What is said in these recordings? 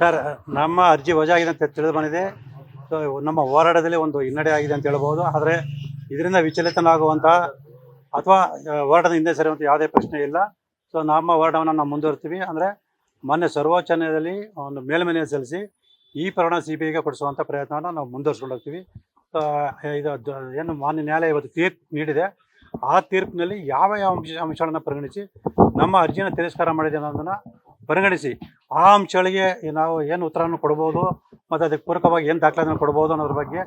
Sir, ನಮ್ಮ ಅರ್ಜಿ ವಜಾ ಆಗಿದೆ ಅಂತ ತಿಳಿದು ಬಂದಿದೆ. ಸೊ, ನಮ್ಮ ಹೋರಾಟದಲ್ಲಿ ಒಂದು ಹಿನ್ನಡೆ ಆಗಿದೆ ಅಂತ ಹೇಳ್ಬೋದು. ಆದರೆ ಇದರಿಂದ ವಿಚಲಿತನಾಗುವಂಥ ಅಥವಾ ಹೋರಾಟದ ಹಿಂದೆ ಸರಿಯುವಂಥ ಯಾವುದೇ ಪ್ರಶ್ನೆ ಇಲ್ಲ. ಸೊ, ನಮ್ಮ ಹೋರಾಟವನ್ನು ನಾವು ಮುಂದುವರ್ತೀವಿ. ಅಂದರೆ ಮೊನ್ನೆ ಸರ್ವೋಚ್ಚ ನ್ಯಾಯಾಲಯದಲ್ಲಿ ಒಂದು ಮೇಲ್ಮನೆ ಸಲ್ಲಿಸಿ ಈ ಪ್ರಕರಣ ಸಿ ಬಿ ಐಗೆ ಕೊಡಿಸುವಂಥ ಪ್ರಯತ್ನವನ್ನು ನಾವು ಮುಂದುವರ್ಸ್ಕೊಂಡು ಹೋಗ್ತೀವಿ. ಇದು ಏನು ಮಾನ್ಯ ನ್ಯಾಯಾಲಯ ಇವತ್ತು ತೀರ್ಪು ನೀಡಿದೆ. ಆ ತೀರ್ಪಿನಲ್ಲಿ ಯಾವ ಯಾವ ಅಂಶ, ಅಂಶಗಳನ್ನು ಪರಿಗಣಿಸಿ ನಮ್ಮ ಅರ್ಜಿಯನ್ನು ತಿರಸ್ಕಾರ ಮಾಡಿದೆ ಅನ್ನೋದನ್ನು ಪರಿಗಣಿಸಿ. ಆ ಅಂಶಗಳಿಗೆ ನಾವು ಏನು ಉತ್ತರವನ್ನು ಕೊಡ್ಬೋದು ಮತ್ತು ಅದಕ್ಕೆ ಪೂರಕವಾಗಿ ಏನು ದಾಖಲಾತಿಯನ್ನು ಕೊಡ್ಬೋದು ಅನ್ನೋದ್ರ ಬಗ್ಗೆ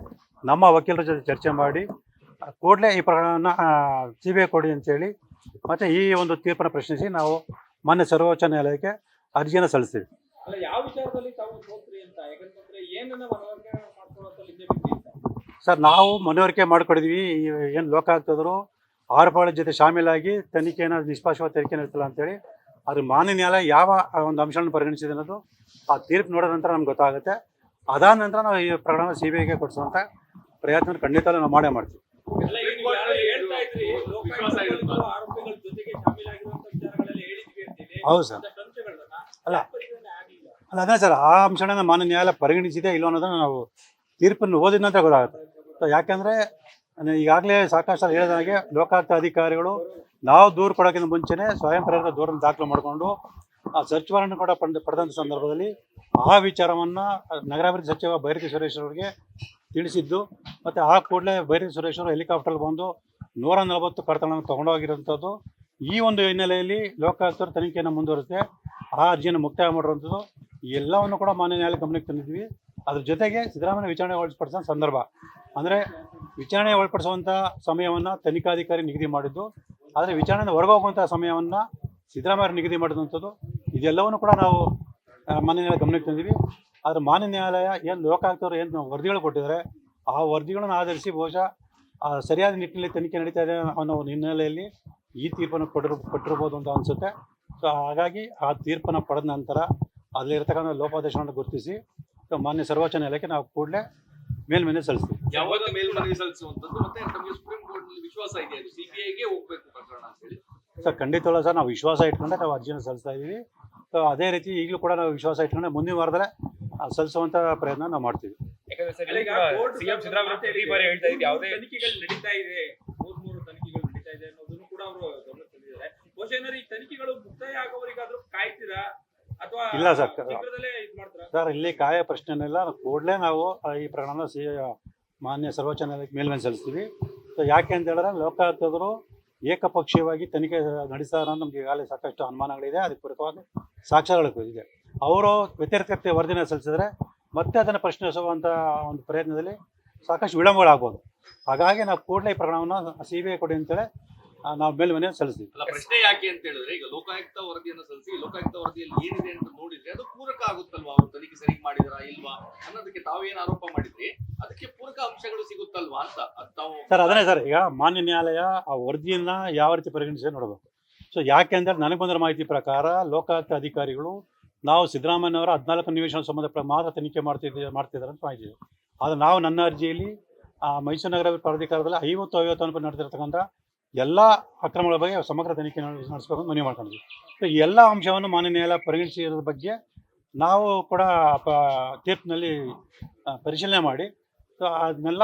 ನಮ್ಮ ವಕೀಲರ ಜೊತೆ ಚರ್ಚೆ ಮಾಡಿ ಕೂಡಲೇ ಈ ಪ್ರಕರಣವನ್ನು ಸಿ ಬಿ ಐ ಕೊಡಿ ಅಂತೇಳಿ ಮತ್ತು ಈ ಒಂದು ತೀರ್ಪನ್ನು ಪ್ರಶ್ನಿಸಿ ನಾವು ಮಾನ್ಯ ಸರ್ವೋಚ್ಚ ನ್ಯಾಯಾಲಯಕ್ಕೆ ಅರ್ಜಿಯನ್ನು ಸಲ್ಲಿಸ್ತೀವಿ. ಸರ್ ನಾವು ಮನವರಿಕೆ ಮಾಡಿಕೊಡಿದ್ವಿ. ಏನು ಲೋಕ ಆಗ್ತದ್ರು ಆರೋಪಗಳ ಜೊತೆ ಶಾಮೀಲಾಗಿ ತನಿಖೆಯನ್ನು ನಿಷ್ಪಾಶವಾದ ತನಿಖೆ ನಡೆಸಲ್ಲ ಅಂತೇಳಿ ಅದ್ರ ಮಾನ್ಯ ನ್ಯಾಯಾಲಯ ಯಾವ ಆ ಒಂದು ಅಂಶವನ್ನು ಪರಿಗಣಿಸಿದೆ ಅನ್ನೋದು ಆ ತೀರ್ಪು ನೋಡಿದ ನಂತರ ನಮ್ಗೆ ಗೊತ್ತಾಗುತ್ತೆ. ಅದಾದ ನಂತರ ನಾವು ಈ ಪ್ರಕರಣ ಸಿ ಬಿ ಐಗೆ ಕೊಡಿಸುವಂಥ ಪ್ರಯತ್ನ ಖಂಡಿತ ನಾವು ಮಾಡೇ ಮಾಡ್ತೀವಿ. ಹೌದು ಸರ್. ಅಲ್ಲ. ಅಲ್ಲ ಅದೇ ಸರ್ ಆ ಅಂಶಗಳನ್ನ ಮಾನ್ಯ ನ್ಯಾಯಾಲಯ ಪರಿಗಣಿಸಿದೆ ಇಲ್ಲ ಅನ್ನೋದನ್ನು ನಾವು ತೀರ್ಪನ್ನು ಓದಿದ ನಂತರ ಗೊತ್ತಾಗುತ್ತೆ. ಸೊ ಯಾಕೆಂದರೆ ಈಗಾಗಲೇ ಸಾಕಷ್ಟು ಹೇಳಿದ ಹಾಗೆ ಲೋಕಾಯುಕ್ತ ಅಧಿಕಾರಿಗಳು ನಾವು ದೂರು ಕೊಡೋಕ್ಕಿಂತ ಮುಂಚೆನೇ ಸ್ವಯಂ ಪ್ರೇರಿತ ದೂರನ್ನು ದಾಖಲು ಮಾಡಿಕೊಂಡು ಆ ಸರ್ಚ್ ಕೂಡ ಪಡೆದ ಪಡೆದಂಥ ಸಂದರ್ಭದಲ್ಲಿ ಆ ವಿಚಾರವನ್ನು ನಗರಾಭಿವೃದ್ಧಿ ಸಚಿವ ಬೈರತಿ ಸುರೇಶ್ ಅವರಿಗೆ ತಿಳಿಸಿದ್ದು, ಮತ್ತು ಆ ಕೂಡಲೇ ಬೈರತಿ ಸುರೇಶ್ ಅವರು ಹೆಲಿಕಾಪ್ಟರ್ ಬಂದು ನೂರ ನಲವತ್ತು ಕಡತಗಳನ್ನು ತೊಗೊಂಡೋಗಿರುವಂಥದ್ದು ಈ ಒಂದು ಹಿನ್ನೆಲೆಯಲ್ಲಿ ಲೋಕಾಯುಕ್ತರು ತನಿಖೆಯನ್ನು ಮುಂದುವರಿಸುತ್ತೆ ಆ ಅರ್ಜಿಯನ್ನು ಮುಕ್ತಾಯ ಮಾಡಿರುವಂಥದ್ದು ಎಲ್ಲವನ್ನು ಕೂಡ ಮಾನ್ಯ ನ್ಯಾಯಾಲಯ ಗಮನಕ್ಕೆ ತಂದಿದ್ವಿ ಅದ್ರ ಜೊತೆಗೆ ಸಿದ್ದರಾಮಯ್ಯ ವಿಚಾರಣೆ ಒಳಪಡಿಸೋ ಸಂದರ್ಭ. ಅಂದರೆ ವಿಚಾರಣೆ ಒಳಪಡಿಸುವಂಥ ಸಮಯವನ್ನು ತನಿಖಾಧಿಕಾರಿ ನಿಗದಿ ಮಾಡಿದ್ದು. ಆದರೆ ವಿಚಾರಣೆ ಹೊರಗೋಗುವಂಥ ಸಮಯವನ್ನು ಸಿದ್ದರಾಮಯ್ಯ ನಿಗದಿ ಮಾಡಿದಂಥದ್ದು. ಇದೆಲ್ಲವನ್ನು ಕೂಡ ನಾವು ಮಾನ್ಯ ನ್ಯಾಯಾಲಯ ಗಮನಕ್ಕೆ ತಂದಿವಿ ಆದರೆ ಮಾನ್ಯ ನ್ಯಾಯಾಲಯ ಏನು ಲೋಕಾಯುಕ್ತರು ಏನು ವರದಿಗಳು ಕೊಟ್ಟಿದ್ದಾರೆ, ಆ ವರದಿಗಳನ್ನು ಆಧರಿಸಿ ಬಹುಶಃ ಸರಿಯಾದ ನಿಟ್ಟಿನಲ್ಲಿ ತನಿಖೆ ನಡೀತಾ ಇದೆ ಅನ್ನೋ ಒಂದು ಹಿನ್ನೆಲೆಯಲ್ಲಿ ಈ ತೀರ್ಪನ್ನು ಕೊಟ್ಟಿರ್, ಕೊಟ್ಟಿರ್ಬೋದು ಅಂತ ಅನಿಸುತ್ತೆ. ಸೊ ಹಾಗಾಗಿ ಆ ತೀರ್ಪನ್ನು ಪಡೆದ ನಂತರ ಅಲ್ಲಿರ್ತಕ್ಕಂಥ ಲೋಪಾದೇಶವನ್ನು ಗುರುತಿಸಿ, ಮಾನ್ಯ ಸರ್ವೋಚ್ಚ ನ್ಯಾಯಾಲಯಕ್ಕೆ ನಾವು ಕೂಡಲೇ ಮೇಲ್ಮನೆ ಸಲ್ಲಿಸ್ತೀವಿ ಯಾವಾಗ ಮೇಲ್ಮನವಿ ಸಲ್ಲಿಸುವಂತದ್ದು ಮತ್ತೆ ನಮಗೆ ಸುಪ್ರೀಂ ಕೋರ್ಟ್ನಲ್ಲಿ ವಿಶ್ವಾಸ ಇದೆ ಅದು. ಸಿಬಿಐಗೆ ಹೋಗ್ಬೇಕು ಪ್ರಕರಣ ಅಂತ ಹೇಳಿ. ಸರ್ ಖಂಡಿತವಲ್ಲ ಸರ್ ನಾವು ವಿಶ್ವಾಸ ಇಟ್ಕೊಂಡೆ ನಾವು ಅರ್ಜಿನ ಸಲ್ಲಿಸ್ತಾ ಇದ್ದೀವಿ. ಸೊ ಅದೇ ರೀತಿ ಈಗಲೂ ಕೂಡ ನಾವು ವಿಶ್ವಾಸ ಇಟ್ಕೊಂಡೆ. ಮುಂದಿನ ವಾರದಲ್ಲೇ ಸಲ್ಲಿಸುವಂತ ಪ್ರಯತ್ನ ನಾವು ಮಾಡ್ತೀವಿ. ಯಾಕಂದ್ರೆ ಸರ್ ಅಲ್ಲ, ಈಗ ಕೋರ್ಟ್ ಸಿಎಂ ಸಿದ್ದರಾಮಯ್ಯ ಪ್ರತಿ ಬಾರಿ ಹೇಳ್ತಾ ಯಾವುದೇ ತನಿಖೆಗಳು ನಡೀತಾ ಇದೆ. ಮೂರ್ ಮೂರು ತನಿಖೆಗಳು ನಡೀತಾ ಇದೆ ಅನ್ನೋದನ್ನು ಕೂಡ ಅವರು ಗಮನ ತಂದಿದ್ದಾರೆ. ಬಹುಶಃ ಏನಾದ್ರು ಈ ತನಿಖೆಗಳು ಮುಕ್ತಾಯ ಆಗೋವರೆಗಾದ್ರೂ ಕಾಯ್ತೀರಾ? ಇಲ್ಲ ಸರ್. ಸರ್ ಇಲ್ಲಿ ಕಾಯ ಪ್ರಶ್ನೆನೆಲ್ಲ ಕೂಡಲೇ ನಾವು ಈ ಪ್ರಕರಣ ಸಿ ಮಾನ್ಯ ಸರ್ವೋಚ್ಚ ನ್ಯಾಯಾಲಯಕ್ಕೆ ಮೇಲ್ಮನೆ ಸಲ್ಲಿಸ್ತೀವಿ. ಸೊ ಯಾಕೆ ಅಂತ ಹೇಳಿದ್ರೆ ಲೋಕಾಯುಕ್ತರು ಏಕಪಕ್ಷೀಯವಾಗಿ ತನಿಖೆ ನಡೆಸ್ತಾ ಅನ್ನೋ ನಮ್ಗೆ ಈಗಾಗಲೇ ಸಾಕಷ್ಟು ಅನುಮಾನಗಳಿದೆ. ಅದಕ್ಕೆ ಪೂರಕವಾಗಿ ಸಾಕ್ಷ್ಯಗಳು ಇದೆ. ಅವರು ವ್ಯತಿರಿಕ್ತ ವರದಿನ ಸಲ್ಲಿಸಿದ್ರೆ ಮತ್ತೆ ಅದನ್ನು ಪ್ರಶ್ನಿಸುವಂಥ ಒಂದು ಪ್ರಯತ್ನದಲ್ಲಿ ಸಾಕಷ್ಟು ವಿಳಂಬಗಳಾಗ್ಬೋದು. ಹಾಗಾಗಿ ನಾವು ಕೂಡಲೇ ಈ ಪ್ರಕರಣವನ್ನು ಸಿ ಬಿ ಐ ಕೊಡಿ ಅಂತೇಳಿ ನಾವು ಮೇಲ್ಮನೆ ಸಲ್ಲಿಸ್ತೀವಿ. ಅಲ್ಲ ಪ್ರಶ್ನೆ ಯಾಕೆ ಅಂತ ಹೇಳಿದ್ರೆ ಈಗ ಲೋಕಾಯುಕ್ತ ವರದಿಯನ್ನು ಸಲ್ಲಿಸಿ ಲೋಕಾಯುಕ್ತ ವರದಿಯಲ್ಲಿ ಏನಿದೆ ಅಂತ ನೋಡಿದ್ರೆ ಅದು ಪೂರಕ ಆಗುತ್ತಲ್ವಾ? ಅವರು ತನಿಖೆ ಸರಿ ಮಾಡಿದ್ರಾ ಇಲ್ವಾ ಅನ್ನೋದಕ್ಕೆ ತಾವೇನು ಆರೋಪ ಮಾಡಿದ್ರಿ? ಅದಕ್ಕೆ ಪೂರಕ ಅಂಶಗಳು ಸಿಗುತ್ತಲ್ವಾ ಅಂತ ಅದ್ ತಾವು ಸರ್ ಅದನ್ನೇ ಸರ್ ಈಗ ಮಾನ್ಯ ನ್ಯಾಯಾಲಯ ಆ ವರದಿಯನ್ನ ಯಾವ ರೀತಿ ಪರಿಗಣಿಸಿ ನೋಡಬೇಕು. ಸೊ ಯಾಕೆ ಅಂದ್ರೆ ನನಗೆ ಬಂದಿರೋ ಮಾಹಿತಿ ಪ್ರಕಾರ ಲೋಕಾಯುಕ್ತ ಅಧಿಕಾರಿಗಳು ನಾವು ಸಿದ್ದರಾಮಯ್ಯ ಅವರ ಹದಿನಾಲ್ಕು ನಿವೇಶನ ಸಂಬಂಧ ಮಾತ್ರ ತನಿಖೆ ಮಾಡ್ತಿದ್ದೆ ಮಾಡ್ತಿದ್ದಾರೆ ಅಂತ ಮಾಹಿತಿ ಇದೆ. ಆದರೆ ನಾವು ನನ್ನ ಅರ್ಜಿಯಲ್ಲಿ ಆ, ಮೈಸೂರು ನಗರ ಪ್ರಾಧಿಕಾರದಲ್ಲಿ ಐವತ್ತು ಐವತ್ತು ಅನುಪಾತ ನಡೆದಿರ್ತಕ್ಕಂಥ ಎಲ್ಲ ಅಕ್ರಮಗಳ ಬಗ್ಗೆ ಸಮಗ್ರ ತನಿಖೆ ನಡೆಸ್- ನಡೆಸಬೇಕು ಅಂತ ಮನವಿ ಮಾಡ್ಕೊಂಡಿದ್ವಿ. ಸೊ ಈ ಎಲ್ಲ ಅಂಶವನ್ನು ಮಾನ್ಯ ನ್ಯಾಯಾಲಯ ಪರಿಗಣಿಸಿರೋದ್ರ ಬಗ್ಗೆ ನಾವು ಕೂಡ ತೀರ್ಪಿನಲ್ಲಿ ಪರಿಶೀಲನೆ ಮಾಡಿ ಸೊ ಅದನ್ನೆಲ್ಲ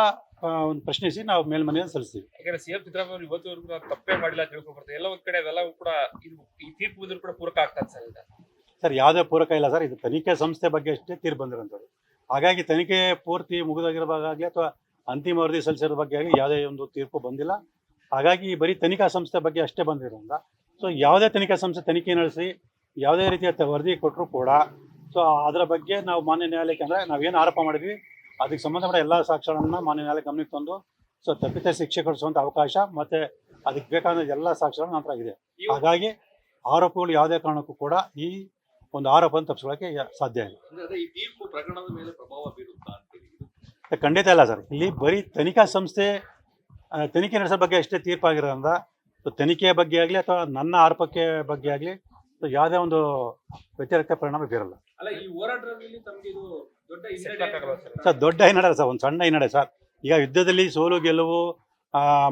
ಒಂದು ಪ್ರಶ್ನಿಸಿ ನಾವು ಮೇಲ್ಮನೆಯನ್ನು ಸಲ್ಲಿಸ್ತೀವಿ. ಯಾಕಂದ್ರೆ ಸಿಎಂ ಸಿದ್ದರಾಮಯ್ಯ ಇವತ್ತುವರೆಗೂ ನಾವು ತಪ್ಪೇ ಮಾಡಿಲ್ಲ ತಿಳ್ಕೊಬರ್ತದೆ ಎಲ್ಲ ಒಂದು ಕಡೆ ಅದೆಲ್ಲ ಕೂಡ ಇದು ಈ ತೀರ್ಪು ಬಂದ್ರು ಕೂಡ ಪೂರಕ ಆಗ್ತದೆ ಸರ್ ಸರ್ ಯಾವುದೇ ಪೂರಕ ಇಲ್ಲ ಸರ್. ಇದು ತನಿಖೆ ಸಂಸ್ಥೆ ಬಗ್ಗೆ ಅಷ್ಟೇ ತೀರ್ಪು ಬಂದಿರೋಂಥದ್ದು. ಹಾಗಾಗಿ ತನಿಖೆ ಪೂರ್ತಿ ಮುಗಿದಾಗಿರೋ ಭಾಗ ಆಗಲಿ ಅಥವಾ ಅಂತಿಮ ವರದಿ ಸಲ್ಲಿಸಿರೋ ಬಗ್ಗೆ ಆಗಲಿ ಯಾವುದೇ ಒಂದು ತೀರ್ಪು ಬಂದಿಲ್ಲ. ಹಾಗಾಗಿ ಬರೀ ತನಿಖಾ ಸಂಸ್ಥೆ ಬಗ್ಗೆ ಅಷ್ಟೇ ಬಂದಿರೋದ್ರಿಂದ. ಸೊ ಯಾವುದೇ ತನಿಖಾ ಸಂಸ್ಥೆ ತನಿಖೆ ನಡೆಸಿ ಯಾವುದೇ ರೀತಿಯ ವರದಿ ಕೊಟ್ಟರು ಕೂಡ ಸೊ ಅದರ ಬಗ್ಗೆ ನಾವು ಮಾನ್ಯ ನ್ಯಾಯಾಲಯಕ್ಕೆ ಅಂದರೆ ನಾವೇನು ಆರೋಪ ಮಾಡಿದ್ವಿ ಅದಕ್ಕೆ ಸಂಬಂಧಪಟ್ಟ ಎಲ್ಲ ಸಾಕ್ಷ್ಯಗಳನ್ನು ಮಾನ್ಯ ನ್ಯಾಯಾಲಯ ಗಮನಕ್ಕೆ ತಂದು ಸೊ ತಪ್ಪಿತ ಶಿಕ್ಷೆ ಕೊಡಿಸುವಂಥ ಅವಕಾಶ ಮತ್ತು ಅದಕ್ಕೆ ಬೇಕಾದ ಎಲ್ಲ ಸಾಕ್ಷ್ಯಗಳು ನಂತರ ಇದೆ. ಹಾಗಾಗಿ ಆರೋಪಗಳು ಯಾವುದೇ ಕಾರಣಕ್ಕೂ ಕೂಡ ಈ ಒಂದು ಆರೋಪವನ್ನು ತಪ್ಪಿಸ್ಕೊಳ್ಳೋಕ್ಕೆ ಸಾಧ್ಯ ಇಲ್ಲ. ಖಂಡಿತ ಇಲ್ಲ ಸರ್. ಇಲ್ಲಿ ಬರೀ ತನಿಖಾ ಸಂಸ್ಥೆ ತನಿಖೆ ನಡೆಸೋ ಬಗ್ಗೆ ಅಷ್ಟೇ ತೀರ್ಪಾಗಿರೋದ್ರಿಂದ ಸೊ ತನಿಖೆಯ ಬಗ್ಗೆ ಆಗಲಿ ಅಥವಾ ನನ್ನ ಆರೋಪಕ್ಕೆ ಬಗ್ಗೆ ಆಗಲಿ ಸೊ ಯಾವುದೇ ಒಂದು ವ್ಯತಿರಿಕ್ತ ಪರಿಣಾಮ ಬೀರಲ್ಲ. ಅಲ್ಲ ಈ ಹೋರಾಟದಲ್ಲಿ ತಮ್ಗೆ ಇದು ದೊಡ್ಡ ಹಿನ್ನಡೆ ಸೆಟ್ ಸರ್? ಸರ್ ದೊಡ್ಡ ಹಿನ್ನಡೆ ಸರ್ ಒಂದು ಸಣ್ಣ ಹಿನ್ನಡೆ ಸರ್. ಈಗ ಯುದ್ಧದಲ್ಲಿ ಸೋಲು ಗೆಲುವು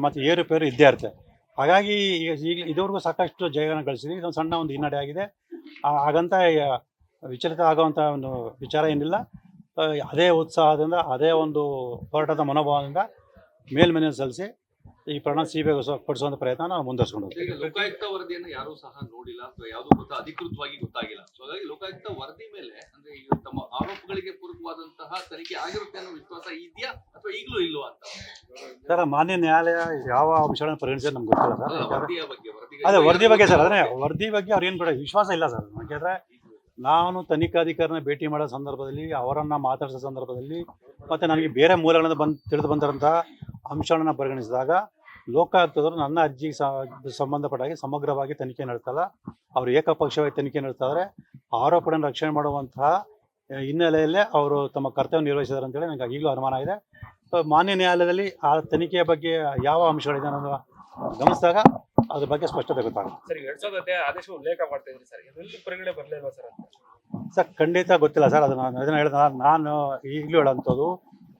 ಮತ್ತು ಏರುಪೇರು ಇದ್ದೇ ಇರುತ್ತೆ. ಹಾಗಾಗಿ ಈಗ ಈಗ ಇದುವರೆಗೂ ಸಾಕಷ್ಟು ಜಯಗಳನ್ನು ಗಳಿಸಿದ್ವಿ. ಇದೊಂದು ಸಣ್ಣ ಒಂದು ಹಿನ್ನಡೆ ಆಗಿದೆ. ಹಾಗಂತ ವಿಚಲಿತ ಆಗುವಂಥ ಒಂದು ವಿಚಾರ ಏನಿಲ್ಲ. ಅದೇ ಉತ್ಸಾಹದಿಂದ ಅದೇ ಒಂದು ಹೋರಾಟದ ಮನೋಭಾವದಿಂದ ಮೇಲ್ಮನೆ ಸಲ್ಲಿಸಿ ಈ ಪ್ರಣ ಸಿ ಬಿ ಪಡಿಸುವಂಥ ಪ್ರಯತ್ನ ನಾವು ಮುಂದುವರ್ಸ್ಕೊಂಡು ಹೋಗ್ತೀವಿ. ಈಗ ಲೋಕಾಯುಕ್ತ ವರದಿಯನ್ನು ಯಾರು ಸಹ ನೋಡಿಲ್ಲ ಅಥವಾ ಯಾವುದು ಗೊತ್ತಾ ಅಧಿಕೃತವಾಗಿ ಗೊತ್ತಾಗಿಲ್ಲ. ಸೊ ಹಾಗಾಗಿ ಲೋಕಾಯುಕ್ತ ವರದಿ ಮೇಲೆ ಅಂದ್ರೆ ಈಗ ತಮ್ಮ ಆರೋಪಗಳಿಗೆ ಪೂರಕವಾದಂತಹ ತನಿಖೆ ಆಗಿರುತ್ತೆ ಅನ್ನೋ ವಿಶ್ವಾಸ ಇದೆಯಾ ಅಥವಾ ಈಗಲೂ ಇಲ್ವಾ ಅಂತ? ಸರ್ ಮಾನ್ಯ ನ್ಯಾಯಾಲಯ ಯಾವ ಅಂಶಗಳನ್ನು ಪರಿಗಣಿಸಿದ್ರೆ ನಮ್ಗೆ ಗೊತ್ತಿಲ್ಲ ಸರ್. ಅಲ್ಲ, ಯಾಕಂದ್ರೆ- ವರದಿಯ ಬಗ್ಗೆ ವರದಿ ಅದೇ ವರದಿ ಬಗ್ಗೆ ಸರ್ ಅದೇ ವರದಿ ಬಗ್ಗೆ ಅವ್ರೇನು ಏನು ಕೂಡ ವಿಶ್ವಾಸ ಇಲ್ಲ ಸರ್. ಯಾಕೆಂದ್ರೆ ನಾನು ತನಿಖಾಧಿಕಾರಿನ ಭೇಟಿ ಮಾಡೋ ಸಂದರ್ಭದಲ್ಲಿ ಅವರನ್ನ ಮಾತಾಡಿಸೋ ಸಂದರ್ಭದಲ್ಲಿ ಮತ್ತೆ ನನಗೆ ಬೇರೆ ಮೂಲಗಳಿಂದ ಬಂದು ತಿಳಿದು ಬಂದಿರೋಂಥ ಅಂಶಗಳನ್ನು ಪರಿಗಣಿಸಿದಾಗ ಲೋಕಾಯುಕ್ತದವರು ನನ್ನ ಅರ್ಜಿಗೆ ಸಂಬಂಧಪಟ್ಟ ಹಾಗೆ ಸಮಗ್ರವಾಗಿ ತನಿಖೆ ನಡೆಸಲ್ಲ ಅವರು ಏಕಪಕ್ಷವಾಗಿ ತನಿಖೆ ನಡೆಸ್ತಾರೆ ಆರೋಪಗಳನ್ನು ರಕ್ಷಣೆ ಮಾಡುವಂತಹ ಹಿನ್ನೆಲೆಯಲ್ಲೇ ಅವರು ತಮ್ಮ ಕರ್ತವ್ಯ ನಿರ್ವಹಿಸಿದ್ದಾರೆ ಅಂತೇಳಿ ನನಗೆ ಈಗಲೂ ಅನುಮಾನ ಇದೆ. ಸೊ ಮಾನ್ಯ ನ್ಯಾಯಾಲಯದಲ್ಲಿ ಆ ತನಿಖೆಯ ಬಗ್ಗೆ ಯಾವ ಅಂಶಗಳಿದೆ ಅನ್ನೋದು ಗಮನಿಸಿದಾಗ ಅದ್ರ ಬಗ್ಗೆ ಸ್ಪಷ್ಟತೆ ಗೊತ್ತಾಗುತ್ತೆ. ಸರ್ ಎರಡ್ ಸಾವಿರದ ಹದಿನೈದು ಆದೇಶ ಉಲ್ಲೇಖ ಮಾಡ್ತಾ ಇದ್ರಿ ಸರ್. ಇದರಲ್ಲಿ ಪರಿಗಣನೆ ಬರಲಿಲ್ವಾ ಸರ್ ಅಂತ? ಸರ್ ಖಂಡಿತ ಗೊತ್ತಿಲ್ಲ ಸರ್. ಅದನ್ನ ಅದನ್ನ ಹೇಳಿದ ನಾನು ಈಗಲೂ ಹೇಳೋಂಥದ್ದು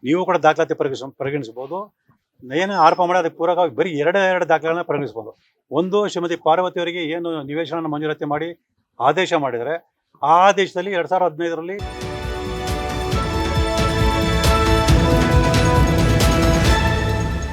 ನೀವು ಕೂಡ ದಾಖಲಾತಿ ಪರಿಗಣಿಸ ಪರಿಗಣಿಸ್ಬೋದು ಏನು ಆರೋಪ ಮಾಡಿ ಅದಕ್ಕೆ ಪೂರಕವಾಗಿ ಬರೀ ಎರಡೇ ಎರಡು ದಾಖಲೆಗಳನ್ನ ಪರಿಗಣಿಸ್ಬೋದು. ಒಂದು ಶ್ರೀಮತಿ ಪಾರ್ವತಿ ಅವರಿಗೆ ಏನು ನಿವೇಶನ ಮಂಜೂರಾತಿ ಮಾಡಿ ಆದೇಶ ಮಾಡಿದರೆ, ಆ ಆದೇಶದಲ್ಲಿ ಎರಡು ಸಾವಿರದ ಹದಿನೈದರಲ್ಲಿ